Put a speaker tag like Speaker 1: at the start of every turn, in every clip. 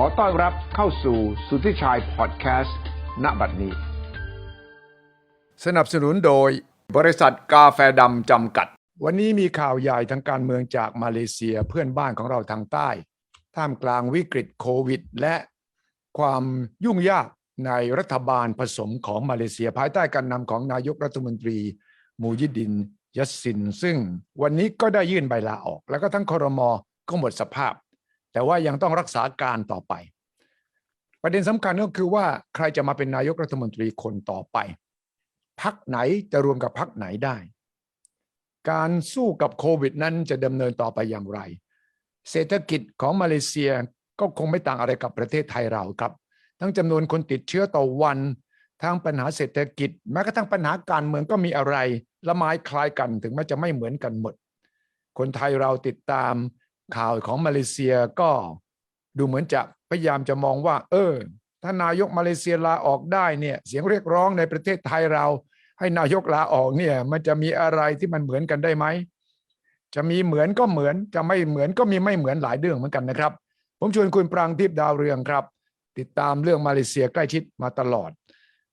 Speaker 1: ขอต้อนรับเข้าสู่สุทธิชัยพอดแคสต์ณบัดนี้ สนับสนุนโดยบริษัทกาแฟดำจำกัด วันนี้มีข่าวใหญ่ทางการเมืองจากมาเลเซียเพื่อนบ้านของเราทางใต้ ท่ามกลางวิกฤตโควิด และความยุ่งยากในรัฐบาลผสมของมาเลเซียภายใต้การนำของนายกรัฐมนตรี มูยิดินยัสซิน ซึ่งวันนี้ก็ได้ยื่นใบลาออก แล้วก็ทั้งครมก็หมดสภาพ แต่ว่ายังต้องรักษาการต่อไป ประเด็นสำคัญก็คือว่าใครจะมาเป็นนายกรัฐมนตรีคนต่อไป พักไหนจะรวมกับพักไหนได้ การสู้กับโควิดนั้นจะดำเนินต่อไปอย่างไร เศรษฐกิจของมาเลเซียก็คงไม่ต่างอะไรกับประเทศไทยเราครับ ทั้งจำนวนคนติดเชื้อต่อวันทั้งปัญหาเศรษฐกิจ แม้กระทั่งปัญหาการเมืองก็มีอะไร ละไม้คล้ายกันถึงแม้จะไม่เหมือนกันหมด คนไทยเราติดตาม ข่าวของมาเลเซียก็ดูเหมือนจะพยายามจะมองว่า เออถ้านายกมาเลเซียลาออกได้เนี่ยเสียงเรียกร้องในประเทศไทยเรา ให้นายกลาออกเนี่ย มันจะมีอะไรที่มันเหมือนกันได้ไหมจะมีเหมือนก็เหมือนจะไม่เหมือนก็มีไม่เหมือนหลายเรื่องเหมือนกันนะครับ ผมชวนคุณปรางทิพย์ดาวเรืองครับ ติดตามเรื่องมาเลเซียใกล้ชิดมาตลอด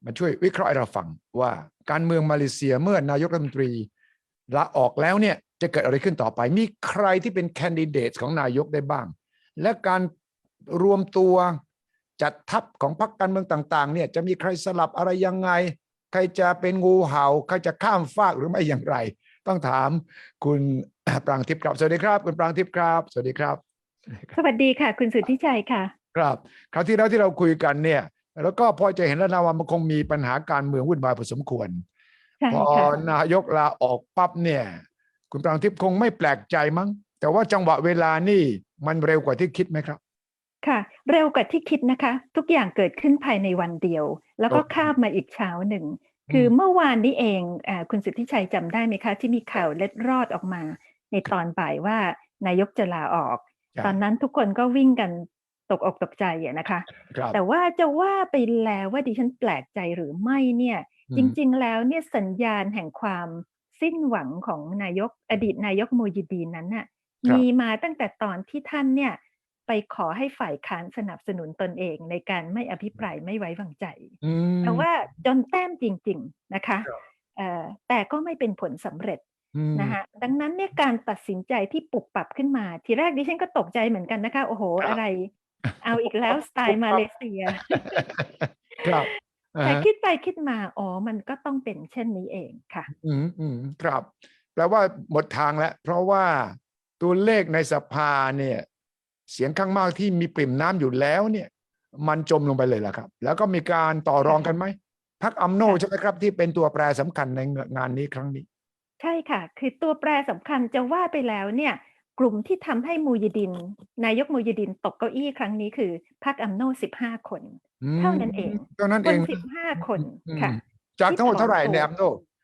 Speaker 1: มาช่วยวิเคราะห์ให้เราฟังว่าการเมืองมาเลเซียเมื่อนายกรัฐมนตรีลาออกแล้วเนี่ย จะเกิดอะไรขึ้นต่อไป มีใครที่เป็นแคนดิเดตของนายกได้บ้าง และการรวมตัวจัดทัพของพรรคการเมืองต่าง ๆ เนี่ยจะมีใครสลับอะไรยังไง ใครจะเป็นงูเห่า ใครจะข้ามฟากหรือไม่อย่างไร ต้องถามคุณปรางทิพย์ครับ สวัสดีครับ คุณปรางทิพย์ครับ สวัสดีครับ
Speaker 2: สวัสดีค่ะ คุณสุทธิชัยค่ะ
Speaker 1: ครับคราวที่แล้วที่เราคุยกันเนี่ย แล้วก็พอจะเห็นแล้วนะว่ามันคงมีปัญหาการเมืองวุ่นวายพอสมควร
Speaker 2: ใช่
Speaker 1: พอ
Speaker 2: ค่ะ
Speaker 1: นายกลาออกปั๊บเนี่ย คุณปรางทิพย์คงไม่แปลกใจมั้ง แต่ว่าจังหวะเวลานี่มันเร็วกว่าที่คิดไหมครับ
Speaker 2: ค่ะ เร็วกว่าที่คิดนะคะ ทุกอย่างเกิดขึ้นภายในวันเดียว แล้วก็
Speaker 1: โอเค
Speaker 2: ข้ามมาอีกเช้าหนึ่ง คือเมื่อวานนี้เองอาคุณสุทธิชัยจำได้ไหมคะ ที่มีข่าวเล็ดรอดออกมา ในตอนบ่ายว่านายกจะลาออก
Speaker 1: ใช่
Speaker 2: ตอนนั้นทุกคนก็วิ่งกันตกอกตกใจอะนะคะ
Speaker 1: ครับ
Speaker 2: แต่ว่าจะว่าไปแล้วว่าดิฉันแปลกใจหรือไม่เนี่ย
Speaker 1: อืม
Speaker 2: จริง ๆ แล้วเนี่ยสัญญาณแห่งความ สิ้นหวังของนายกอดีตนายกโมยิดีนนั้นน่ะ
Speaker 1: ครับ
Speaker 2: มีมาตั้งแต่ตอนที่ท่านเนี่ยไปขอให้ฝ่ายค้านสนับสนุนตนเองในการไม่อภิปรายไม่ไว้วางใจ
Speaker 1: อืม
Speaker 2: แต่ว่าจนแต้มจริง ๆนะคะ
Speaker 1: ครับ
Speaker 2: เอ่อแต่ก็ไม่เป็นผลสำเร็จ
Speaker 1: อืม
Speaker 2: นะคะดังนั้นเนี่ยการตัดสินใจที่ปรับปรับขึ้นมา ทีแรกดิฉันก็ตกใจเหมือนกันนะคะ โอ้โห
Speaker 1: ครับ
Speaker 2: อะไร เอาอีกแล้วสไตล์มาเลเซีย
Speaker 1: ครับอ่า
Speaker 2: แต่
Speaker 1: ฮะ
Speaker 2: คิดไปคิดมาอ๋อมันก็ต้องเป็นเช่นนี้เองค่ะ
Speaker 1: อืมอืมครับ แปลว่าหมดทางแล้ว เพราะว่าตัวเลขในสภาเนี่ย เสียงข้างมากที่มีปริ่มน้ำอยู่แล้วเนี่ย มันจมลงไปเลยล่ะครับ แล้วก็มีการต่อรองกันไหมพักอัมโน
Speaker 2: ค่ะ
Speaker 1: ใช่ไหมครับที่เป็นตัวแปรสำคัญในงานนี้ครั้งนี้
Speaker 2: ใช่ค่ะ คือตัวแปรสำคัญจะว่าไปแล้วเนี่ย กลุ่มที่ทำให้มูยดิน นายกมูยดินตกเก้าอี้ครั้งนี้คือพรรคอัมโนสิบห้าคน
Speaker 1: อืม
Speaker 2: เท่านั้นเอง
Speaker 1: เท่านั้น
Speaker 2: ค
Speaker 1: เอนง
Speaker 2: สิบห้าคน
Speaker 1: อืม
Speaker 2: ค่ะ
Speaker 1: จากทั้งหมด
Speaker 2: ที่
Speaker 1: เท่าไหร่
Speaker 2: ถอนตัว
Speaker 1: แนมโน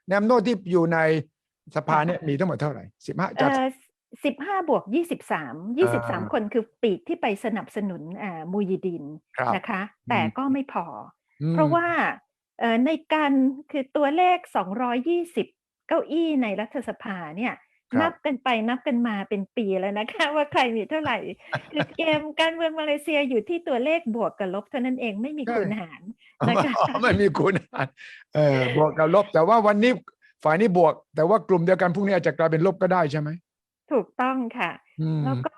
Speaker 1: แนมโนที่อยู่ในสภาเนี่ยมีทั้งหมดเท่าไหร่สิบห้าจาก
Speaker 2: เอ่อสิบห้าบวกยี่สิบสามยี่สิบสาม
Speaker 1: อ่า
Speaker 2: คนคือปีกที่ไปสนับสนุนอ่ามูยดิน
Speaker 1: ครับ
Speaker 2: นะคะ แต่
Speaker 1: อืม
Speaker 2: ก็ไม่พอ
Speaker 1: อืม
Speaker 2: เพราะว่าเอ่อในการคือตัวเลข220เก้าอี้ในรัฐสภาเนี่ย
Speaker 1: ครับ
Speaker 2: นับกันไปนับกันมาเป็นปีแล้วนะคะ ว่าใครมีเท่าไหร่คือเกมการเมืองมาเลเซียอยู่ที่ตัวเลขบวกกับลบเท่านั้นเองไม่มี
Speaker 1: ใช่
Speaker 2: คูณหารนะคะ
Speaker 1: อ๋อไม่มีคุณอ่านเออบวกกับลบ แต่ว่าวันนี้ฝ่ายนี้บวก แต่ว่ากลุ่มเดียวกันพรุ่งนี้อาจจะกลายเป็นลบก็ได้ใช่ไหม
Speaker 2: ถูกต้องค่ะ
Speaker 1: อืม
Speaker 2: แล้วก็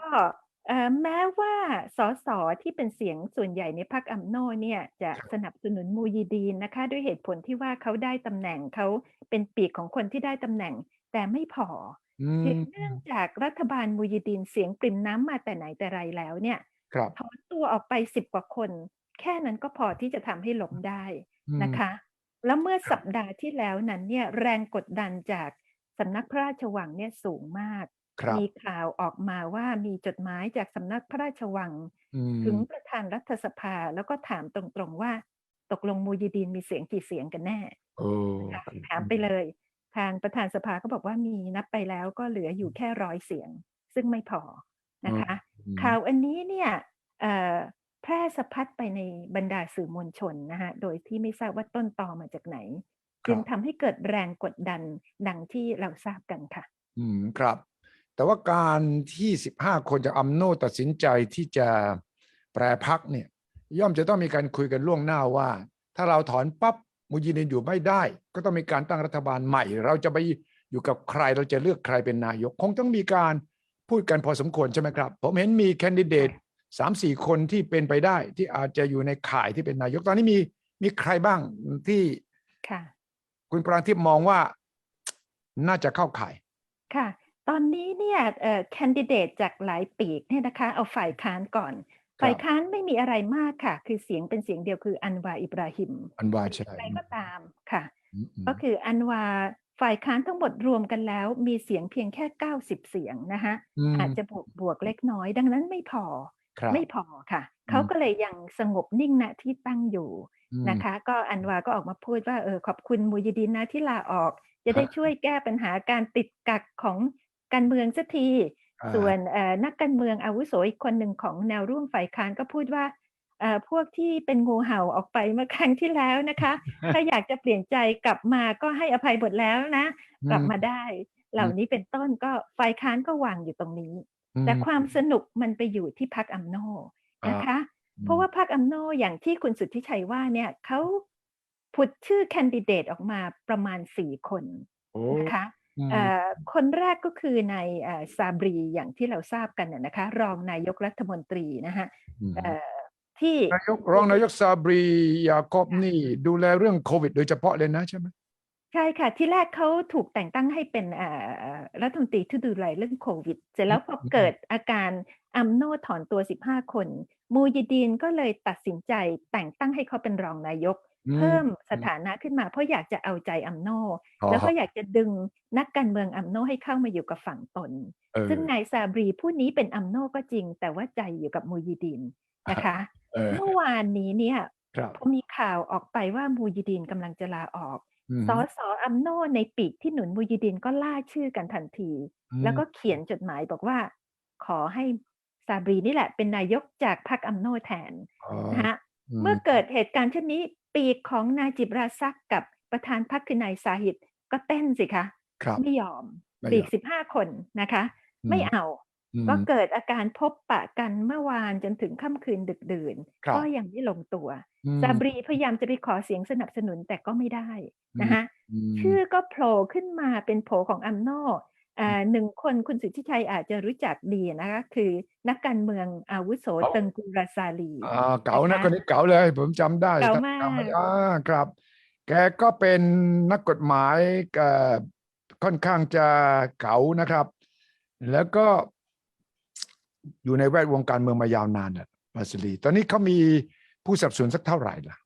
Speaker 2: เอ่อแม้ว่าสสที่เป็นเสียงส่วนใหญ่ในพรรคอัมโนเนี่ยจะสนับสนุนมูยีดีนนะคะ ด้วยเหตุผลที่ว่าเขาได้ตำแหน่งเขาเป็นปีกของคนที่ได้ตำแหน่ง แต่ไม่พอ
Speaker 1: อื
Speaker 2: อ
Speaker 1: ม
Speaker 2: เนื่องจากรัฐบาลมูยีดีนเสียงปริ่มน้ำมาแต่ไหนแต่ไรแล้วเนี่ย
Speaker 1: ครับ
Speaker 2: ถอนตัวออกไปสิบกว่าคน แค่นั้นก็พอที่จะทำให้ล้มได้
Speaker 1: อืม
Speaker 2: นะคะ แล้วเมื่อสัปดาห์ที่แล้วนั้นเนี่ยแรงกดดันจากสำนักพระราชวังเนี่ยสูงมาก
Speaker 1: ครับ
Speaker 2: มีข่าวออกมาว่ามีจดหมายจากสำนักพระราชวัง
Speaker 1: อืม
Speaker 2: ถึงประธานรัฐสภาแล้วก็ถามตรงๆว่า ตกลงมูยีดีนมีเสียงกี่เสียงกันแน่
Speaker 1: โอ้
Speaker 2: ค่ะถามไปเลย ทางประธานสภาก็บอกว่ามีนับไปแล้วก็เหลืออยู่แค่ร้อยเสียง ซึ่งไม่พอนะคะ
Speaker 1: อืม
Speaker 2: ข่าวอันนี้เนี่ยเอ่อแพร่สะพัดไปในบรรดาสื่อมวลชนนะคะโดยที่ไม่ทราบว่าต้นตอมาจากไหน จึงทำให้เกิดแรงกดดันดังที่เราทราบกันค่ะ
Speaker 1: อืมครับ แต่ว่าการที่สิบห้าคนจากอัมโนตัดสินใจที่จะแปรพักเนี่ย ย่อมจะต้องมีการคุยกันล่วงหน้าว่า ถ้าเราถอนปั๊บ มุยิดินอยู่ไม่ได้ ก็ต้องมีการตั้งรัฐบาลใหม่ เราจะไปอยู่กับใครเราจะเลือกใครเป็นนายก คงต้องมีการพูดกันพอสมควรใช่ไหมครับ ผมเห็นมีแคนดิเดตสามสี่คนที่เป็นไปได้ที่อาจจะอยู่ในข่ายที่เป็นนายกตอนนี้มีมีใครบ้างที่
Speaker 2: ค่ะ
Speaker 1: คุณปรางทิพย์มองว่าน่าจะเข้าข่าย
Speaker 2: ค่ะ ตอนนี้เนี่ยเอ่อแคนดิเดตจากหลายปีกเนี่ยนะคะ เอาฝ่ายค้านก่อน
Speaker 1: ครับ
Speaker 2: ฝ่ายค้านไม่มีอะไรมากค่ะ คือเสียงเป็นเสียงเดียวคืออันวาอิบราฮิม
Speaker 1: อันว่าใช่
Speaker 2: ใครก็ตามค่ะ
Speaker 1: อืมอืม
Speaker 2: ก็คืออันวาฝ่ายค้านทั้งหมดรวมกันแล้ว มีเสียงเพียงแค่ 90 เสียงนะคะ
Speaker 1: ม
Speaker 2: อาจจะบวกบวกเล็กน้อย ดังนั้นไม่พอ
Speaker 1: ครับ
Speaker 2: ไม่พอค่ะ เขาก็เลยยังสงบนิ่งณที่ตั้งอยู่
Speaker 1: อืม
Speaker 2: นะคะ ก็อันวาก็ออกมาพูดว่าเออขอบคุณมูยิดินนะที่ลาออก จะได้
Speaker 1: ครับ
Speaker 2: ช่วยแก้ปัญหาการติดกักของการเมืองสักที
Speaker 1: อ่า
Speaker 2: ส่วนเอ่อนักการเมืองอาวุโสอีกคนหนึ่งของแนวร่วมฝ่ายค้านก็พูดว่าเอ่อพวกที่เป็นงูเห่าออกไปเมื่อครั้งที่แล้วนะคะ ถ้าอยากจะเปลี่ยนใจกลับมาก็ให้อภัยหมดแล้วนะ กลับมาได้ เหล่านี้เป็นต้นก็ฝ่ายค้านก็วางอยู่ตรงนี้
Speaker 1: อืม
Speaker 2: แต่ความสนุกมันไปอยู่ที่พักอัมโนนะคะ เพราะว่าพรรคอัมโนอย่างที่คุณสุทธิชัยว่าเนี่ยเขาผุดชื่อแคนดิเดตออกมาประมาณสี่คน
Speaker 1: โอ้
Speaker 2: นะคะ
Speaker 1: อืม
Speaker 2: เอ่อคนแรกก็คือในายเอ่อซาบรีอย่างที่เราทราบกันน่ะนะคะ รองนายกรัฐมนตรีนะฮะ
Speaker 1: ม
Speaker 2: เอ่อที่
Speaker 1: นายกรองนายกซาบรียาคอบนี่ ดูแลเรื่องโควิด โดยเฉพาะเลยนะใช่ไหม
Speaker 2: ใช่ค่ะ ที่แรกเขาถูกแต่งตั้งให้เป็นเอ่อเอ่อรัฐมนตรีที่ดูแลเรื่องโควิด เสร็จแล้วพอเกิดอาการอัมโนถอนตัว 15 คน มูยิดีนก็เลยตัดสินใจแต่งตั้งให้เขาเป็นรองนายก เพิ่มสถานะขึ้นมา เพราะอยากจะเอาใจอัมโน
Speaker 1: อ๋อ
Speaker 2: แล้วก็อยากจะดึงนักการเมืองอัมโนให้เข้ามาอยู่กับฝั่งตน
Speaker 1: เออ
Speaker 2: ซึ่งนายซาบรีผู้นี้เป็นอัมโนก็จริง แต่ว่าใจอยู่กับมูยิดินนะคะ
Speaker 1: เออ
Speaker 2: เมื่อวานนี้เนี่ย
Speaker 1: ครับ
Speaker 2: พอมีข่าวออกไปว่ามูยิดินกำลังจะลาออก
Speaker 1: อืม
Speaker 2: สอสออัมโนในปีกที่หนุนมูยิดินก็ล่าชื่อกันทันที
Speaker 1: อืม
Speaker 2: แล้วก็เขียนจดหมายบอกว่า ขอให้ซาบรีนี่แหละเป็นนายกจากพรรคอัมโนแทน
Speaker 1: อ๋อ
Speaker 2: นะฮะเมื่อเกิดเหตุการณ์เช่นนี้ ปีกของนายจิบราซักกับประธานพรรคคือนายซาฮิดก็เต้นสิคะ
Speaker 1: ครับ
Speaker 2: ไม่ยอม
Speaker 1: ไม่ยอม
Speaker 2: ปีกสิบห้าคนนะคะ
Speaker 1: อืม
Speaker 2: ไม่เอา
Speaker 1: อืม
Speaker 2: ก็เกิดอาการพบปะกันเมื่อวานจนถึงค่ำคืนดึกดื่น
Speaker 1: ครับ
Speaker 2: ก็ยังไม่ลงตัว
Speaker 1: อืม
Speaker 2: ซาบรีพยายามจะไปขอเสียงสนับสนุนแต่ก็ไม่ได้นะคะ
Speaker 1: ม
Speaker 2: ชื่อก็โผล่ขึ้นมาเป็นโผของอัมโน อ่าหนึ่งคนคุณสุทธิชัยอาจจะรู้จักดีนะคะ คือนักการเมืองอาวุโส
Speaker 1: เก๋า
Speaker 2: เติงกูราซาลี
Speaker 1: อ่าเก๋านะ
Speaker 2: นะคะ
Speaker 1: คนนี้เก๋าเลย ผมจำได้
Speaker 2: เก๋า
Speaker 1: ท่น
Speaker 2: มาก
Speaker 1: จำอ่าครับ แกก็เป็นนักกฎหมายเอ่อค่อนข้างจะเก๋านะครับ แล้วก็อยู่ในแวดวงการเมืองมายาวนานน่ะมาซิลีตอนนี้เขามีผู้สนับสนุนสักเท่าไหร่ล่ะ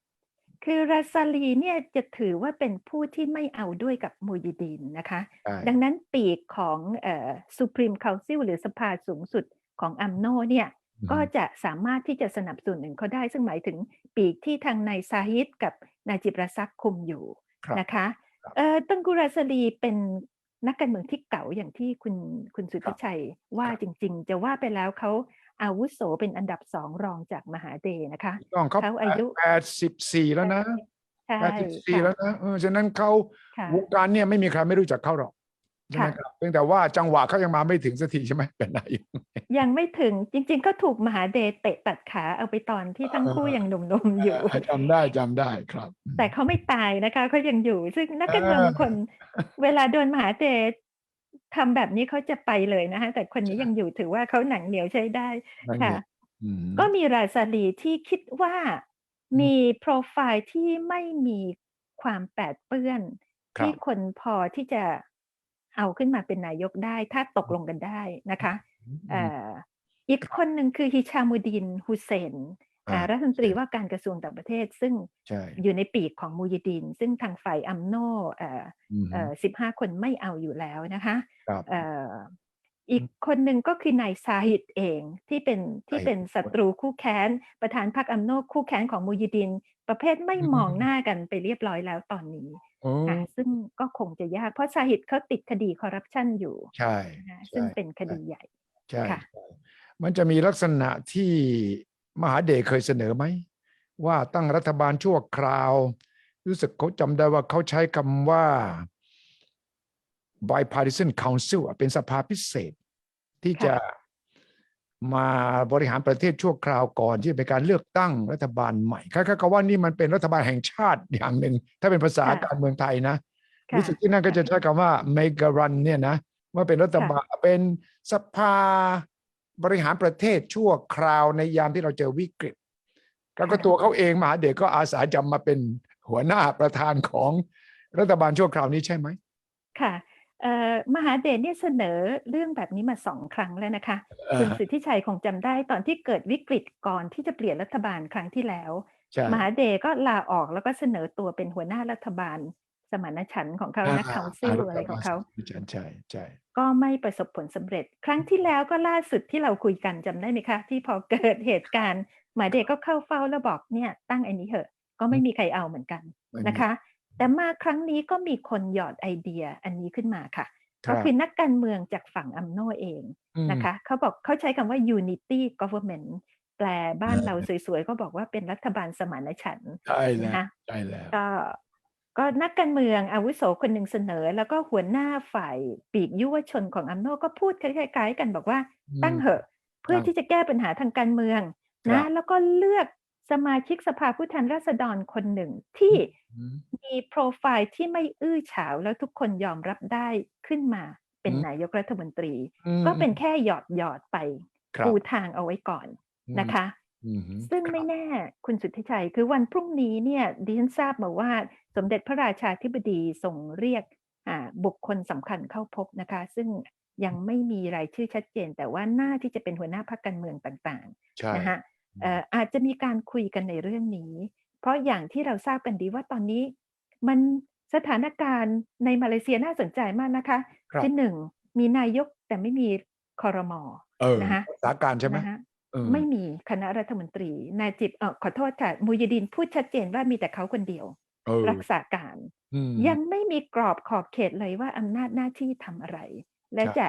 Speaker 2: คือราซาลีเนี่ยจะถือว่าเป็นผู้ที่ไม่เอาด้วยกับมูยิดีนนะคะ
Speaker 1: ใช่
Speaker 2: ดังนั้นปีกของเอ่อ Supreme Council หรือสภาสูงสุดของอัมโนเนี่ยก็จะสามารถที่จะสนับสนุนเขาได้ ซึ่งหมายถึงปีกที่ทางนายซาฮิดกับนายจิบราซักคุมอยู่
Speaker 1: ครับ
Speaker 2: นะคะ
Speaker 1: ครับ
Speaker 2: เอ่อตังกูราซาลีเป็นนักการเมืองที่เก่าอย่างที่คุณคุณสุทธิชัยว่า
Speaker 1: ครับ
Speaker 2: จริง ๆ จะว่าไปแล้วเขา อาวุโสเป็นอันดับสองรองจากมหาเดนะคะ
Speaker 1: ต้องเขา
Speaker 2: เขาอายุ
Speaker 1: แปดสิบสี่แล้วนะ
Speaker 2: ใช่
Speaker 1: แปดสิบสี่
Speaker 2: ค่ะ
Speaker 1: แล้วนะเออฉะนั้นเขา
Speaker 2: ค่ะ
Speaker 1: วงการเนี่ยไม่มีใครไม่รู้จักเขาหรอกใช่ไหม
Speaker 2: ค่ะ
Speaker 1: ครับเพียงแต่ว่าจังหวะเขายังมาไม่ถึงสักทีใช่ไหมเป็นนายก
Speaker 2: ยังไม่ถึงจริง ๆ ก็ถูกมหาเดชเตะตัดขาเอาไปตอนที่ทั้งคู่
Speaker 1: เออ
Speaker 2: ยังหนุ่มๆอยู่
Speaker 1: จำได้จำได้ครับ
Speaker 2: แต่เขาไม่ตายนะคะเขายังอยู่ ซึ่งนักการเมือง
Speaker 1: เออ
Speaker 2: บางคน เวลาโดนมหาเดช ทำแบบนี้เขาจะไปเลยนะคะแต่คนนี้ยังอยู่ถือว่าเขาหนังเหนียวใช้ได้
Speaker 1: นั่นไง
Speaker 2: ค่ะ
Speaker 1: อืม
Speaker 2: ก็มีราซาลีที่คิดว่ามีโปรไฟล์ที่ไม่มีความแปดเปื้อน
Speaker 1: ครับ
Speaker 2: ที่คนพอที่จะเอาขึ้นมาเป็นนายกได้ ถ้าตกลงกันได้นะคะเอ่ออีกคนหนึ่งคือฮิชามุดินฮุเซนอ่า
Speaker 1: อ่า
Speaker 2: รัฐมนตรีว่าการกระทรวงต่างประเทศ ซึ่ง
Speaker 1: ใช่
Speaker 2: อยู่ในปีกของมูยิดิน ซึ่งทางฝ่ายอัมโนเอ่อ
Speaker 1: อืม
Speaker 2: เอ่อสิบห้าคนไม่เอาอยู่แล้วนะคะ
Speaker 1: ครับ
Speaker 2: เอ่ออีกคนหนึ่งก็คือนายซาฮิดเองที่เป็นที่เป็นศัตรูคู่แค้น ประธานพรรคอัมโนคู่แค้นของมูยิดิน ประเภทไม่มองหน้ากันไปเรียบร้อยแล้วตอนนี้
Speaker 1: โอ้
Speaker 2: อะซึ่งก็คงจะยากเพราะซาฮิดเขาติดคดีคอร์รัปชันอยู่
Speaker 1: ใช่
Speaker 2: นะคะ
Speaker 1: ใช่
Speaker 2: ซึ่งเป็นคดีใหญ่
Speaker 1: ใช่
Speaker 2: ค่ะ
Speaker 1: ใช่มันจะมีลักษณะที่ มหาเดชเคยเสนอไหม ว่าตั้งรัฐบาลชั่วคราว รู้สึกเขาจำได้ว่าเขาใช้คำว่า bipartisan council อะเป็นสภาพิเศษ ที่
Speaker 2: ค่ะ
Speaker 1: จะมาบริหารประเทศชั่วคราวก่อนที่จะเป็นการเลือกตั้งรัฐบาลใหม่คล้ายๆกับว่านี่มันเป็นรัฐบาลแห่งชาติอย่างหนึ่ง ถ้าเป็นภาษา
Speaker 2: ค่ะ
Speaker 1: การเมืองไทยนะ
Speaker 2: ค่ะ
Speaker 1: รู้สึกที่นั่นก็จะใช้คำว่า mega run เนี่ยนะว่าเป็นรัฐบาลเป็นสภา บริหารประเทศชั่วคราวในยามที่เราเจอวิกฤต แล้วก็
Speaker 2: ค่ะ
Speaker 1: ตัวเขาเองมหาเดชก็อาสาจะมาเป็นหัวหน้าประธานของรัฐบาลชั่วคราวนี้ใช่ไหม
Speaker 2: ค่ะเอ่อมหาเดชเนี่ยเสนอเรื่องแบบนี้มาสองครั้งแล้วนะคะ
Speaker 1: เออ
Speaker 2: คุณสิทธิชัยคงจำได้ตอนที่เกิดวิกฤตก่อนที่จะเปลี่ยนรัฐบาลครั้งที่แล้ว
Speaker 1: ใช่
Speaker 2: มหาเดชก็ลาออกแล้วก็เสนอตัวเป็นหัวหน้ารัฐบาล สมานฉันท์ของเขานะคาซิลอะไรของเขา
Speaker 1: ใช่ใช่ใช่
Speaker 2: ก็ไม่ประสบผลสำเร็จ ครั้งที่แล้วก็ล่าสุดที่เราคุยกันจำได้ไหมคะ ที่พอเกิดเหตุการณ์ หมายเด็กก็เข้าเฝ้าแล้วบอกเนี่ย ตั้งอันนี้เถอะก็ไม่มีใครเอาเหมือนกัน
Speaker 1: ไม่มี
Speaker 2: นะคะ แต่มาครั้งนี้ก็มีคนหยอดไอเดียอันนี้ขึ้นมาค่ะ
Speaker 1: ครั
Speaker 2: ก็
Speaker 1: บ
Speaker 2: คือนักการเมืองจากฝั่งอัมโนเอง
Speaker 1: อืม
Speaker 2: นะคะ เขาบอกเขาใช้คำว่า unity government แปลบ้านเราสวยๆ ก็บอกว่าเป็นรัฐบาลสมานฉันท์
Speaker 1: ใช่แล้ว
Speaker 2: นะคะ
Speaker 1: ใช่แล้ว
Speaker 2: ก็ ก็นักการเมืองอาวุโสคนหนึ่งเสนอ แล้วก็หัวหน้าฝ่ายปีกยุวชนของอัมโนก็พูดคล้ายๆกันบอกว่า
Speaker 1: อืม
Speaker 2: ตั้งเหอะ เพื่อ
Speaker 1: ตั้ง
Speaker 2: ที่จะแก้ปัญหาทางการเมือง
Speaker 1: ครั
Speaker 2: นะ
Speaker 1: บ
Speaker 2: แล้วก็เลือกสมาชิกสภาผู้แทนราษฎรคนหนึ่งที่
Speaker 1: อืม
Speaker 2: มีโปรไฟล์ที่ไม่อื้อฉาวแล้วทุกคนยอมรับได้ขึ้นมาเป็น
Speaker 1: อืม
Speaker 2: นายกรัฐมนตรี
Speaker 1: อืม
Speaker 2: ก็เป็นแค่หยอดหยอดๆไป
Speaker 1: ครับ
Speaker 2: ปูทางเอาไว้ก่อนนะคะ
Speaker 1: อืม
Speaker 2: ซึ่ง
Speaker 1: ครับ
Speaker 2: ไม่แน่คุณสุทธิชัย คือวันพรุ่งนี้เนี่ยดิฉันทราบมาว่า สมเด็จพระราชาธิบดีส่งเรียก อ่า บุคคลสำคัญเข้าพบนะคะ ซึ่งยังไม่มีรายชื่อชัดเจน แต่ว่าน่าที่จะเป็นหัวหน้าพรรคการเมืองต่าง
Speaker 1: ใช่
Speaker 2: ๆนะคะเอ่ออาจจะมีการคุยกันในเรื่องนี้ เพราะอย่างที่เราทราบกันดีว่าตอนนี้ มันสถานการณ์ในมาเลเซียน่าสนใจมากนะคะ
Speaker 1: ครับ
Speaker 2: ที่หนึ่งมีนายกแต่ไม่มีคอรมอ
Speaker 1: เออ
Speaker 2: นะคะ
Speaker 1: สถานการณ์ใช่ไหม
Speaker 2: นะฮะ
Speaker 1: เออ
Speaker 2: ไม่มีคณะรัฐมนตรี นายจิบเออขอโทษค่ะมูยดินพูดชัดเจนว่ามีแต่เขาคนเดียว
Speaker 1: เออ
Speaker 2: รักษาการ
Speaker 1: อืม
Speaker 2: ยังไม่มีกรอบขอบเขตเลยว่าอำนาจหน้าที่ทำอะไร และ
Speaker 1: ใช่
Speaker 2: จะ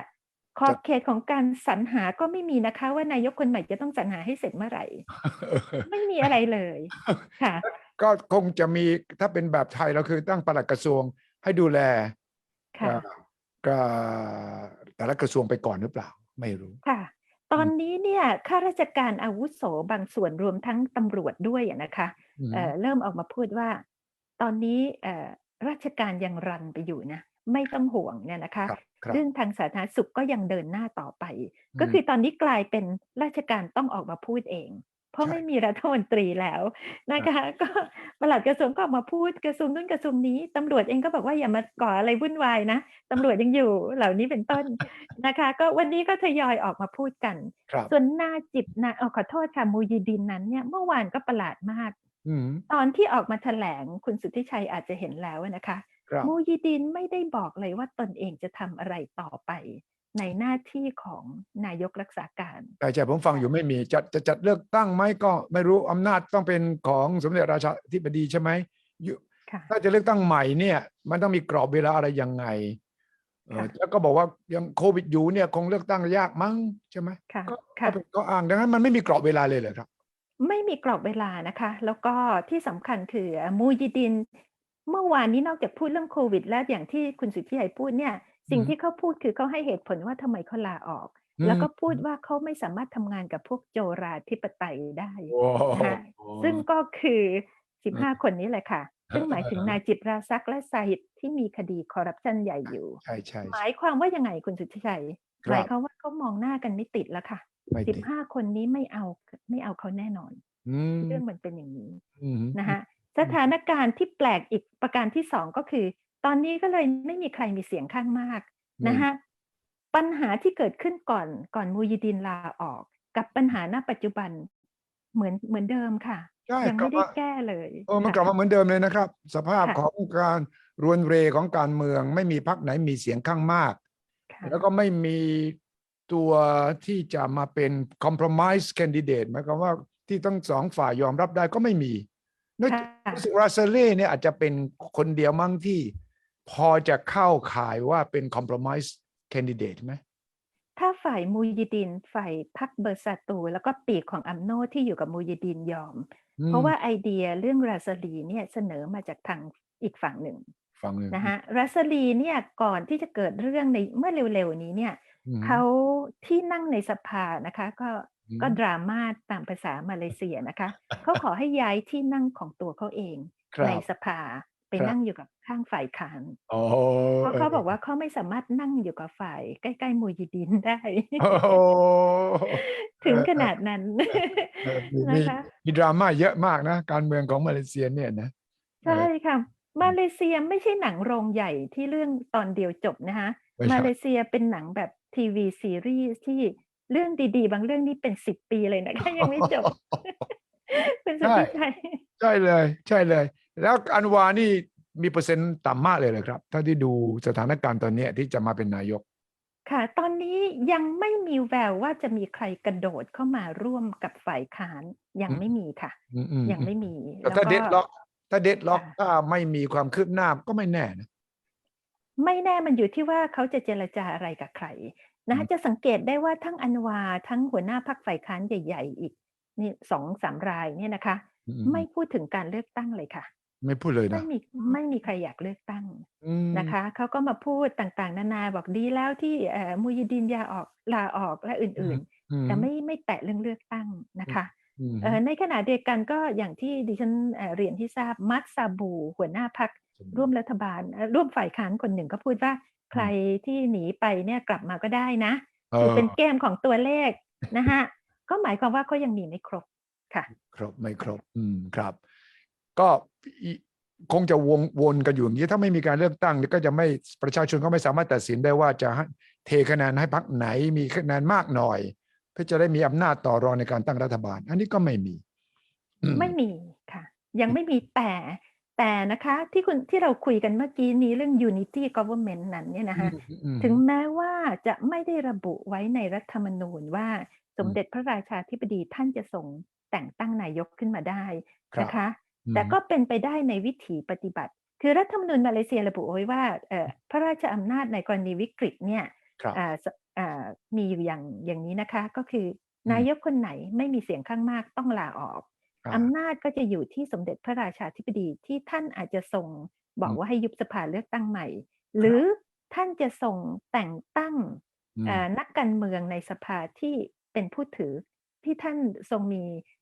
Speaker 2: ขอบเขตของการสรรหาก็ไม่มีนะคะ ว่านายกคนใหม่จะต้องสรรหาให้เสร็จเมื่อไหร่ ไม่มีอะไรเลยค่ะ
Speaker 1: ก็คงจะมีถ้าเป็นแบบไทยเราคือตั้งปลัดกระทรวงให้ดูแล
Speaker 2: ค่ะ
Speaker 1: กับกับแต่ละกระทรวงไปก่อนหรือเปล่า ไม่รู้
Speaker 2: ค่ะ ตอนนี้เนี่ยข้าราชการอาวุโสบางส่วนรวมทั้งตำรวจด้วยอะนะคะ
Speaker 1: อืม
Speaker 2: เอ่อเริ่มออกมาพูดว่า ตอนนี้เอ่อราชการยังรันไปอยู่นะ ไม่ต้องห่วงเนี่ยนะคะ
Speaker 1: ครับครับ
Speaker 2: เรื่องทางสาธารณสุขก็ยังเดินหน้าต่อไป
Speaker 1: อืม
Speaker 2: ก็คือตอนนี้กลายเป็นราชการต้องออกมาพูดเอง เพราะ
Speaker 1: ใช่
Speaker 2: ไม่มีรัฐมนตรีแล้วนะคะ ก็ปลัดกระทรวงก็ออกมาพูดกระทรวงนู้นกระทรวงนี้ตำรวจเองก็บอกว่าอย่ามาก่ออะไรวุ่นวายนะตำรวจยังอยู่เหล่านี้เป็นต้นนะคะ ก็วันนี้ก็ทยอยออกมาพูดกัน
Speaker 1: ครับ
Speaker 2: ส่วนนาจิบนาเออขอโทษค่ะมูยีดินนั้นเนี่ยเมื่อวานก็ประหลาดมาก
Speaker 1: อืม
Speaker 2: ตอนที่ออกมาแถลงคุณสุทธิชัยอาจจะเห็นแล้วนะคะ
Speaker 1: ครับ
Speaker 2: มูยีดินไม่ได้บอกเลยว่าตนเองจะทำอะไรต่อไป ในหน้าที่ของนายกรักษาการ
Speaker 1: แต่ใช่ผมฟังอยู่ไม่มีจะจะจัดเลือกตั้งไหมก็ไม่รู้อำนาจต้องเป็นของสมเด็จราชาธิบดีใช่ไหมอยู่
Speaker 2: ค่ะ
Speaker 1: ถ้าจะเลือกตั้งใหม่เนี่ย มันต้องมีกรอบเวลาอะไรยังไงเออ
Speaker 2: ค่ะ
Speaker 1: แล้วก็บอกว่ายังโควิดอยู่เนี่ยคงเลือกตั้งยากมั้งใช่ไหม
Speaker 2: ค่ะ
Speaker 1: ก็
Speaker 2: ค่ะ
Speaker 1: ก็เป็นก็อ้างดังนั้นมันไม่มีกรอบเวลาเลยเหรอครับ
Speaker 2: ไม่มีกรอบเวลานะคะ แล้วก็ที่สำคัญคือมูยีดิน เมื่อวานนี้นอกจากพูดเรื่องโควิด แล้วอย่างที่คุณสุทธิชัยพูดเนี่ย สิ่ง
Speaker 1: อืม
Speaker 2: ที่เขาพูดคือเขาให้เหตุผลว่าทำไมเขาลาออก
Speaker 1: อืม
Speaker 2: แล้วก็พูดว่าเขาไม่สามารถทำงานกับพวกโจราธิปไตยได้
Speaker 1: โอ้โห
Speaker 2: นะคะซึ่งก็คือ15คนนี้แหละค่ะ ซึ่งหมายถึงนายจิบราซักและซาฮิดที่มีคดีคอร์รัปชันใหญ่อยู่
Speaker 1: ใช่ใช่
Speaker 2: หมายความว่ายังไงคุณสุทธิชัย
Speaker 1: ครับ
Speaker 2: หมายความว่าเขามองหน้ากันไม่ติดแล้วค่ะ
Speaker 1: ไม่ติด
Speaker 2: 15คนนี้ไม่เอาไม่เอาเขาแน่นอน
Speaker 1: อืม
Speaker 2: เรื่องมันเป็นอย่างนี้
Speaker 1: อืม
Speaker 2: นะคะสถานการณ์ที่แปลกอีกประการที่สองก็คือ ตอนนี้ก็เลยไม่มีใครมีเสียงข้างมากนะคะปัญหาที่เกิดขึ้นก่อนก่อนมูยิดินลาออก กับปัญหาณปัจจุบันเหมือนเหมือนเดิมค่ะ
Speaker 1: ใช่
Speaker 2: ยัง
Speaker 1: กลั
Speaker 2: ไม่
Speaker 1: บ
Speaker 2: ได้
Speaker 1: มา
Speaker 2: แก้เลย
Speaker 1: เออมัน
Speaker 2: ค่ะ
Speaker 1: กลับมาเหมือนเดิมเลยนะครับ สภาพ
Speaker 2: ค่ะ
Speaker 1: ของการรวนเรของการเมือง ไม่มีพรรคไหนมีเสียงข้างมาก
Speaker 2: ค่ะ
Speaker 1: แล้วก็ไม่มีตัวที่จะมาเป็น compromise candidate หมายความว่าที่ทั้งสองฝ่ายยอมรับได้ก็ไม่มีนึก
Speaker 2: ค่ะ
Speaker 1: รู้สึกราเซเล่เนี่ยอาจจะเป็นคนเดียวมั้งที่ พอจะเข้าข่ายว่าเป็น compromise candidate ไหม
Speaker 2: ถ้าฝ่ายมูยิดินฝ่ายพรรคเบอร์ซาตูแล้วก็ปีกของอัมโนที่อยู่กับมูยิดินยอม
Speaker 1: อืม
Speaker 2: เพราะว่าไอเดียเรื่องราซาลีเนี่ยเสนอมาจากทางอีกฝั่งหนึ่ง
Speaker 1: ฟังหนึ่ง
Speaker 2: นะฮะราซาลีเนี่ยก่อนที่จะเกิดเรื่องในเมื่อเร็วๆนี้เนี่ย
Speaker 1: อืม
Speaker 2: เขาที่นั่งในสภานะคะ ก็
Speaker 1: อืม
Speaker 2: ก็ดราม่าตามภาษามาเลเซียนะคะเขาขอให้ย้ายที่นั่งของตัวเขาเอง
Speaker 1: ครับ
Speaker 2: ในสภา ไป
Speaker 1: ครับ
Speaker 2: นั่งอยู่กับข้างฝ่ายค้าน
Speaker 1: อ๋อ
Speaker 2: เพราะเขาบอกว่าเขาไม่สามารถนั่งอยู่กับฝ่ายใกล้ ๆมูยิดินได้
Speaker 1: โอ้โห
Speaker 2: ถึงขนาดนั้น
Speaker 1: เออมี
Speaker 2: นะ
Speaker 1: มี
Speaker 2: คะ
Speaker 1: มีดราม่าเยอะมากนะ การเมืองของมาเลเซียเนี่ยนะ
Speaker 2: ใช่ค่ะ มาเลเซียไม่ใช่หนังโรงใหญ่ที่เรื่องตอนเดียวจบนะคะ
Speaker 1: ไม่ใช่
Speaker 2: มาเลเซียเป็นหนังแบบทีวีซีรีส์ที่เรื่องดีๆ บางเรื่องนี่เป็นสิบปีเลยนะคะ ยังไม่จบ คุณสุทธิชัย
Speaker 1: ใช่เลย ใช่เลย แล้วอันวานี่มีเปอร์เซ็นต์ต่ำมากเลยเหรอครับ ถ้าที่ดูสถานการณ์ตอนเนี้ยที่จะมาเป็นนายก
Speaker 2: ค่ะ ตอนนี้ยังไม่มีแววว่าจะมีใครกระโดดเข้ามาร่วมกับฝ่ายค้านยัง
Speaker 1: อืม
Speaker 2: ไม่มีค่ะ
Speaker 1: อืมอืม
Speaker 2: ยังไม่มี
Speaker 1: แต่ถ้าเด็ดล็อกถ้าเด็ดล็อก
Speaker 2: ค่ะ
Speaker 1: ถ้าไม่มีความคืบหน้าก็ไม่แน่นะ
Speaker 2: ไม่แน่มันอยู่ที่ว่าเขาจะเจรจาอะไรกับใครนะคะจะสังเกตได้ว่าทั้งอันวาทั้งหัวหน้าพรรคฝ่ายค้านใหญ่ ๆ อีกนี่สองสามรายเนี่ยนะคะ
Speaker 1: อืม
Speaker 2: ไม่พูดถึงการเลือกตั้งเลยค่ะ
Speaker 1: ไม่พูดเลย
Speaker 2: ไม่
Speaker 1: นะ
Speaker 2: มีไม่มีใครอยากเลือกตั้ง
Speaker 1: อืม
Speaker 2: นะคะเขาก็มาพูดต่างๆ นานาบอกดีแล้วที่เอ่อมุยดินยาออกลาออกและอื่น
Speaker 1: อื
Speaker 2: ๆแต่ไม่ไม่แตะเรื่องเลือกตั้งนะคะ
Speaker 1: อืม
Speaker 2: เอ่อในขณะเดียวกันก็อย่างที่ดิฉันเอ่อเรียนที่ทราบมัตซาบูหัวหน้าพักร่วมรัฐบาลเอ่อร่วมฝ่ายค้านคนหนึ่งก็พูดว่าใครที่หนีไปเนี่ยกลับมาก็ได้นะ
Speaker 1: เอ
Speaker 2: คือ
Speaker 1: อ
Speaker 2: เป็นเกมของตัวเลขนะฮะ ก็หมายความว่าเขายังมีไม่ครบค่ะ
Speaker 1: ครบไม่ครบ อืมครับ ก็อีคงจะวงวนกันอยู่อย่างนี้ถ้าไม่มีการเลือกตั้งเนี่ยก็จะไม่ประชาชนก็ไม่สามารถตัดสินได้ว่าจะให้เทคะแนนให้พรรคไหนมีคะแนนมากหน่อย เพื่อจะได้มีอำนาจต่อรองในการตั้งรัฐบาล อันนี้ก็ไม่มีอื
Speaker 2: ไม่มีค่ะ ยังไม่มีแต่แต่นะคะที่คุณที่เราคุยกันเมื่อกี้นี้เรื่อง unity government นั้นเนี่ยนะคะ
Speaker 1: อืมอืม
Speaker 2: ถึงแม้ว่าจะไม่ได้ระบุไว้ในรัฐธรรมนูญว่าสมเด็จพระราชาธิบดีท่านจะส่งแต่งตั้งนายกขึ้นมาได้
Speaker 1: ครับ
Speaker 2: นะคะ
Speaker 1: อืม
Speaker 2: แต่ก็เป็นไปได้ในวิถีปฏิบัติ คือรัฐธรรมนูญมาเลเซียระบุไว้ว่าเอ่อพระราชอำนาจในกรณีวิกฤตเนี่ย
Speaker 1: ครับ
Speaker 2: อ่าสอ่ามีอยู่อย่างอย่างนี้นะคะ ก็คือ
Speaker 1: ม
Speaker 2: นายกคนไหนไม่มีเสียงข้างมากต้องลาออก
Speaker 1: อ่า
Speaker 2: อำนาจก็จะอยู่ที่สมเด็จพระราชาธิบดีที่ท่านอาจจะส่งบอก
Speaker 1: อืม
Speaker 2: ว่าให้ยุบสภาเลือกตั้งใหม่ หรือท่านจะส่งแต่งตั้ง
Speaker 1: อืม
Speaker 2: เอ่อนักการเมืองในสภาที่เป็นผู้ถือที่ท่านทรงมีเอ่อ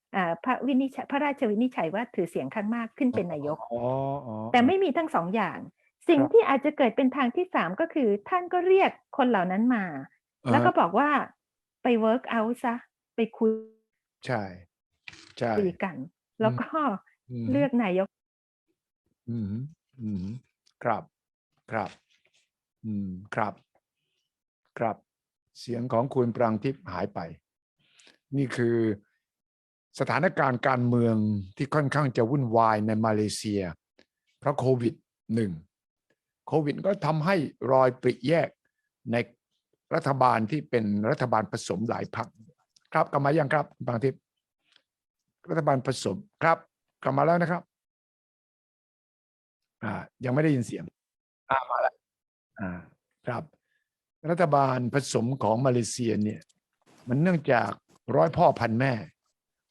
Speaker 2: พระวินิจฉัยพระราชวินิจฉัยว่าถือเสียงข้างมากขึ้นเป็นนายก
Speaker 1: อ๋ออ๋อ
Speaker 2: แต่ไม่มีทั้งสองอย่าง สิ่ง
Speaker 1: ครับ
Speaker 2: ที่อาจจะเกิดเป็นทางที่สามก็คือ ท่านก็เรียกคนเหล่านั้นมา
Speaker 1: อ่า
Speaker 2: แล้วก็บอกว่าไป work out ซะ ไปคุย
Speaker 1: ใช่ใช่
Speaker 2: คุยกัน แล้วก็
Speaker 1: ม
Speaker 2: เลือกนายก
Speaker 1: อืมอืมครับครับ อืมครับ ครับ เสียงของคุณปรางทิพย์หายไป นี่คือ สถานการณ์การเมืองที่ค่อนข้างจะวุ่นวายในมาเลเซีย เพราะโควิดหนึ่งโควิดก็ทำให้รอยปริแยกในรัฐบาลที่เป็นรัฐบาลผสมหลายพรรคครับกลับมายังครับคุณปรางทิพย์รัฐบาลผสมครับ กลับมาแล้วนะครับ อ่า ยังไม่ได้ยินเสียงอ่ามาแล้วอ่าครับ รัฐบาลผสมของมาเลเซียเนี่ย มันเนื่องจากร้อยพ่อพันแม่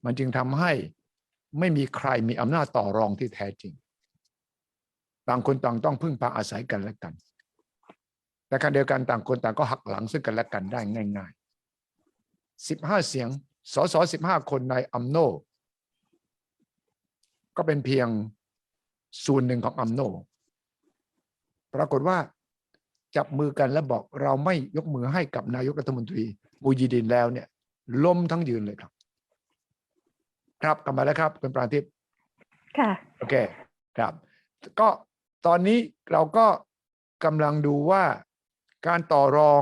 Speaker 1: มันจึงทำให้ไม่มีใครมีอำนาจต่อรองที่แท้จริง ต่างคนต่างต้องพึ่งพาอาศัยกันและกัน แต่การเดียวกันต่างคนต่างก็หักหลังซึ่งกันและกันได้ง่ายๆสิบห้าเสียง สสสิบห้าคนในอัมโน ก็เป็นเพียงส่วนหนึ่งของอัมโน ปรากฏว่าจับมือกันแล้วบอกเราไม่ยกมือให้กับนายกรัฐมนตรีมูยีดินแล้วเนี่ยล้มทั้งยืนเลยครับ ครับกลับมาแล้วครับคุณปราณทิพย์
Speaker 2: ค่ะ
Speaker 1: โอเคครับ ก็ตอนนี้เราก็กำลังดูว่าการต่อรอง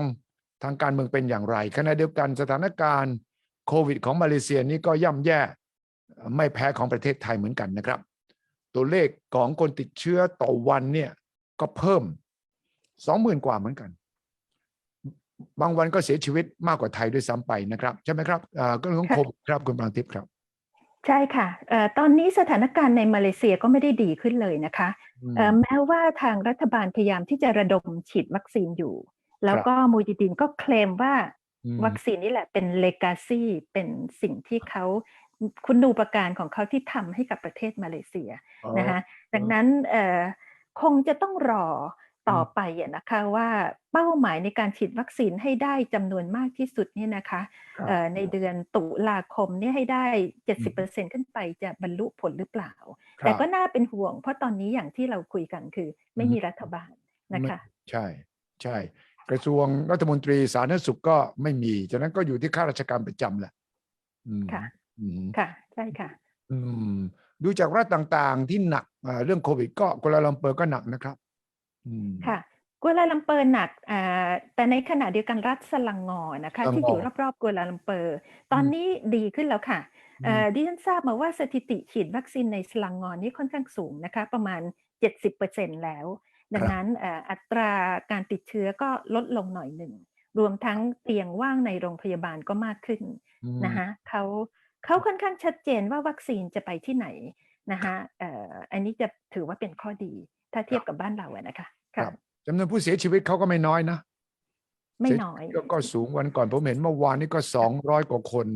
Speaker 1: ทางการเมืองเป็นอย่างไรขณะเดียวกันสถานการณ์โควิดของมาเลเซียนี่ก็ย่ำแย่ไม่แพ้ของประเทศไทยเหมือนกันนะครับ ตัวเลขของคนติดเชื้อต่อวันเนี่ยก็เพิ่มสองหมื่นกว่าเหมือนกัน บางวันก็เสียชีวิตมากกว่าไทยด้วยซ้ำไปนะครับ ใช่ไหมครับอ่าก็เรื่องของ
Speaker 2: ค่ะ
Speaker 1: โควิดครับคุณปรางทิพย์ครับ
Speaker 2: ใช่ค่ะเอ่อตอนนี้สถานการณ์ในมาเลเซียก็ไม่ได้ดีขึ้นเลยนะคะ
Speaker 1: อืม
Speaker 2: เอ่อแม้ว่าทางรัฐบาลพยายามที่จะระดมฉีดวัคซีนอยู่ แล้วก็มูจิดินก็เคลมว่า
Speaker 1: อืม
Speaker 2: วัคซีนนี่แหละเป็นเลกาซีเป็นสิ่งที่เขาคุณูปการของเขาที่ทำให้กับประเทศมาเลเซีย
Speaker 1: อ๋อ
Speaker 2: นะคะดังนั้นเอ่อคงจะต้องรอ ต่อไปอะนะคะว่าเป้าหมายในการฉีดวัคซีนให้ได้จำนวนมากที่สุดเนี่ยนะคะ
Speaker 1: ครับ
Speaker 2: เอ่อในเดือนตุลาคมเนี่ยให้ได้ 70%ขึ้นไปจะบรรลุผลหรือเปล่า
Speaker 1: ครับ
Speaker 2: แต่ก็น่าเป็นห่วง เพราะตอนนี้อย่างที่เราคุยกันคือไม่มีรัฐบาลนะคะ
Speaker 1: ใช่ใช่ กระทรวงรัฐมนตรีสาธารณสุขก็ไม่มีฉะนั้นก็อยู่ที่ข้าราชการประจำแหละอืม
Speaker 2: ค่ะ
Speaker 1: อืม
Speaker 2: ค่ะใช่ค่ะ
Speaker 1: อืมดูจากรัฐต่างๆที่หนักอ่าเรื่องโควิด ก็กัวลาลัมเปอร์ก็หนักนะครับ อืม
Speaker 2: ค่ะกัวลาลัมเปอร์หนักอ่าแต่ในขณะเดียวกันรัฐสลังงอนะคะ
Speaker 1: สลังงอ
Speaker 2: ที่อยู่รอบๆกัวลาลัมเปอร์ ตอน
Speaker 1: อืม
Speaker 2: นี้ดีขึ้นแล้วค่ะ
Speaker 1: อืม
Speaker 2: เอ่อดิฉันทราบมาว่าสถิติฉีดวัคซีนในสลังงอนนี่ค่อนข้างสูงนะคะ ประมาณ 70%แล้ว ดังนั้นเอ่ออัตราการติดเชื้อก็ลดลงหน่อยหนึ่ง รวมทั้งเตียงว่างในโรงพยาบาลก็มากขึ้น
Speaker 1: อืม
Speaker 2: นะคะเขาเขาค่อนข้างชัดเจนว่าวัคซีนจะไปที่ไหน นะคะเอ่ออันนี้จะถือว่าเป็นข้อดีถ้าเทียบกับบ้านเราอะนะคะ
Speaker 1: ครั
Speaker 2: ค่ะ
Speaker 1: บจำนวนผู้เสียชีวิตเขาก็ไม่น้อยนะ
Speaker 2: ไม่
Speaker 1: เสี
Speaker 2: น้อย
Speaker 1: ชีวิตก็ก็สูงวันก่อนผมเห็นเมื่อวานนี้ก็สองร้อยกว่าคน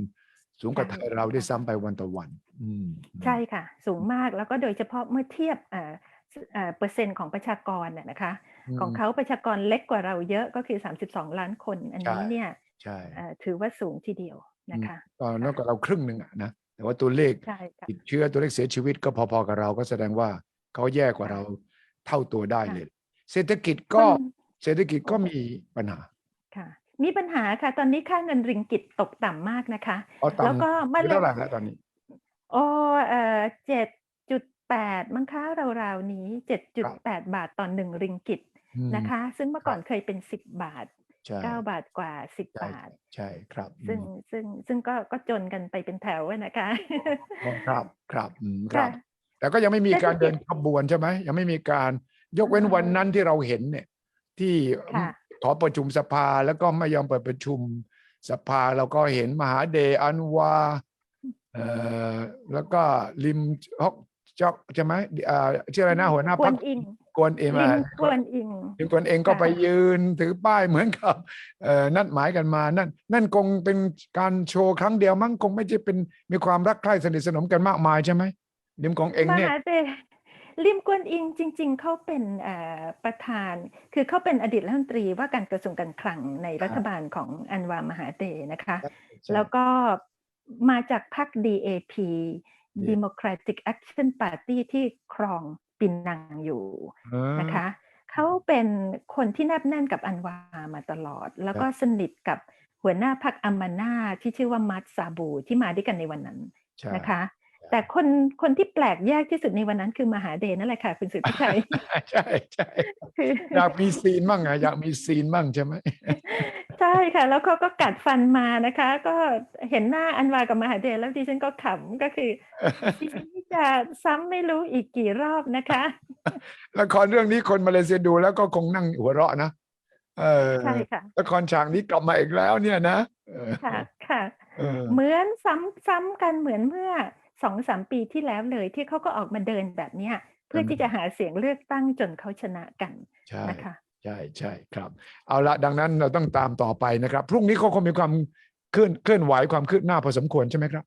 Speaker 1: สูงกว่า
Speaker 2: ใช่
Speaker 1: ไทยเราได้ซ้ำไปวันต่อวันอืม
Speaker 2: ใช่ค่ะ สูงมากแล้วก็โดยเฉพาะเมื่อเทียบเอ่อเอ่อเปอร์เซ็นต์ของประชากรน่ะนะคะ
Speaker 1: ม
Speaker 2: ของเขาประชากรเล็กกว่าเราเยอะก็คือ 32 ล้านคน อันนี้
Speaker 1: ใช่
Speaker 2: เนี่ย
Speaker 1: ใช่
Speaker 2: เอ่อถือว่าสูงทีเดียวนะคะ
Speaker 1: ก็น้อยกว่าเราครึ่งหนึ่งอะนะ แต่ว่าตัวเลข
Speaker 2: ใช่ค่ะ
Speaker 1: ติดเชื้อตัวเลขเสียชีวิตก็พอๆกับเราก็แสดงว่าเขาแย่กว่าเราเท่าตัวได้
Speaker 2: ค่ะ
Speaker 1: เลย เศรษฐกิจก็
Speaker 2: คน
Speaker 1: เศรษฐกิจก็มีปัญหา
Speaker 2: ค่ะมีปัญหาค่ะ ตอนนี้ค่าเงินริงกิตตกต่ำมากนะคะ
Speaker 1: เอาตาม
Speaker 2: แล้วก็เมื่อ
Speaker 1: เท่าไหร่แล้วตอนนี้
Speaker 2: โอ้เอ่อเจ็ดจุดแปดมั้งคะราวๆนี้เจ็ดจุดแปดบาทต่อหนึ่งริงกิต
Speaker 1: อืม
Speaker 2: นะคะ ซึ่งเมื่อก่อนเคยเป็นสิบบาท
Speaker 1: ใช่
Speaker 2: เก้าบาทกว่าสิบ
Speaker 1: ใช่
Speaker 2: บาท
Speaker 1: ใช่ครับ
Speaker 2: ซึ่ง
Speaker 1: อืม
Speaker 2: ซึ่งซึ่งก็ก็จนกันไปเป็นแถวอะนะคะ
Speaker 1: อ๋อครับครับอืมครับ
Speaker 2: ค่ะ
Speaker 1: แต่ก็ยังไม่มี
Speaker 2: เศรษฐ
Speaker 1: การ
Speaker 2: กิจ
Speaker 1: เดินขบวนใช่ไหมยังไม่มีการยกเว้น
Speaker 2: อ่า
Speaker 1: วันนั้นที่เราเห็นเนี่ย ที่
Speaker 2: ค่ะ
Speaker 1: ขอประชุมสภาแล้วก็ไม่ยอมเปิดประชุมสภาเราก็เห็นมหาเดชอันวา เอ่อแล้วก็ริมฮอกจอกใช่ไหมเอ่อชื่ออะไรนะหัวหน้าก
Speaker 2: ว
Speaker 1: พรร
Speaker 2: น
Speaker 1: ค
Speaker 2: อิง
Speaker 1: กวนเอ็ม
Speaker 2: ลิ
Speaker 1: อะ
Speaker 2: งกวนอิง
Speaker 1: ลิมกวนเองก็
Speaker 2: ค่ะ
Speaker 1: ไปยืนถือป้ายเหมือนกับเอ่อนัดหมายกันมานั่นนั่นคงเป็นการโชว์ครั้งเดียวมั้งคงไม่ใช่เป็นมีความรักใคร่สนิทสนมกันมากมายใช่ไหมลิมกองเอง
Speaker 2: ม
Speaker 1: เนี่ย
Speaker 2: หาเดชลิมกวนอิงจริง ๆเขาเป็นเอ่อประธาน คือเขาเป็นอดีตรัฐมนตรีว่าการกระทรวงการคลังในรัฐบาลของอันวามหาเดชนะคะ แล้วก็มาจากพรรค DAP Democratic Action Party ที่ครอง ปินนังอยู่นะคะ เขาเป็นคนที่แนบแน่นกับอันวามาตลอด แล้วก็สนิทกับหัวหน้าพรรคอามมานาที่ชื่อว่ามัตซาบูที่มาด้วยกันในวันนั้นนะคะ แต่คนคนที่แปลกแยกที่สุดในวันนั้นคือมหาเดชนั่นแหละค่ะคุณสุทธิชัย
Speaker 1: ใช่ใช่อยากมีซีนบ้างไงอยากมีซีนบ้างใช่ไหม
Speaker 2: ใช่ค่ะ แล้วเขาก็กัดฟันมานะคะ ก็เห็นหน้าอันวากับมหาเดชแล้วดิฉันก็ขำก็คือดิฉันจะซ้ำไม่รู้อีกกี่รอบนะคะ
Speaker 1: ละครเรื่องนี้คนมาเลเซียดูแล้วก็คงนั่งหัวเราะนะเออ
Speaker 2: ใช่ค่ะ
Speaker 1: ละครฉากนี้กลับมาอีกแล้วเนี่ยนะเออ
Speaker 2: ค่ะค่ะ
Speaker 1: เออ
Speaker 2: เหมือนซ้ำซ้ำกันเหมือนเมื่อสองสามปีที่แล้วเลยที่เขาก็ออกมาเดินแบบเนี้ยเพื่อที่จะหาเสียงเลือกตั้งจนเขาชนะกัน
Speaker 1: ใช่
Speaker 2: นะคะ
Speaker 1: ใช่ใช่ครับ เอาละดังนั้นเราต้องตามต่อไปนะครับ พรุ่งนี้เขาคงมีความเคลื่อนเคลื่อนไหวความคืบหน้าพอสมควรใช่ไหมครับ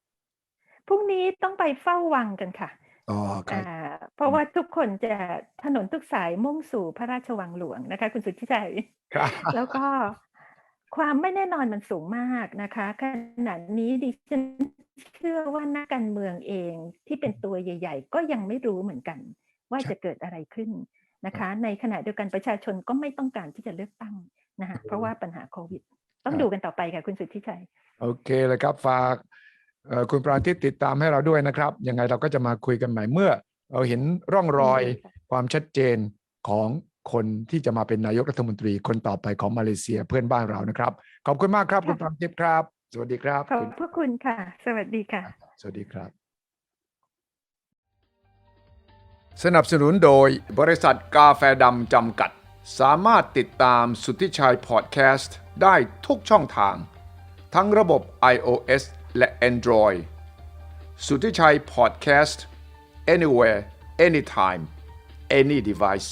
Speaker 2: พรุ่งนี้ต้องไปเฝ้าวังกันค่ะ
Speaker 1: อ๋อครับ
Speaker 2: อ่าเพราะว่าทุกคนจะถนนทุกสายมุ่งสู่พระราชวังหลวงนะคะ คุณสุทธิชัย
Speaker 1: ครับ
Speaker 2: แล้วก็ความไม่แน่นอนมันสูงมากนะคะขณะนี้ดิฉันเชื่อว่านักการเมืองเองที่เป็นตัวใหญ่ ๆ ก็ยังไม่รู้เหมือนกัน ว่าจะเกิดอะไรขึ้น นะคะ ในขณะเดียวกันประชาชนก็ไม่ต้องการที่จะเลือกตั้งนะคะเพราะว่าปัญหาโควิด ต้องดูกันต่อไปค่ะคุณสุทธิชัย
Speaker 1: โอเคเลยครับฝากเอ่อคุณปราณทิตติดตามให้เราด้วยนะครับ ยังไงเราก็จะมาคุยกันใหม่เมื่อ เราเห็นร่องรอย
Speaker 2: ยินดีค่ะ
Speaker 1: ความชัดเจนของคนที่จะมาเป็นนายกรัฐมนตรีคนต่อไปของมาเลเซียเพื่อนบ้านเรานะครับ ขอบคุณมากครับคุณปราณทิตครับ สวัสดีครับ
Speaker 2: ขอบ
Speaker 1: คุณ
Speaker 2: พระคุณค่ะ สวัสดีค่ะ
Speaker 1: สวัสดีครับ สนับสนุนโดยบริษัทกาแฟดำจำกัด สามารถติดตามสุทธิชัยพอดแคสต์ได้ทุกช่องทาง ทั้งระบบ iOS และ Android สุทธิชัยพอดแคสต์ anywhere anytime any device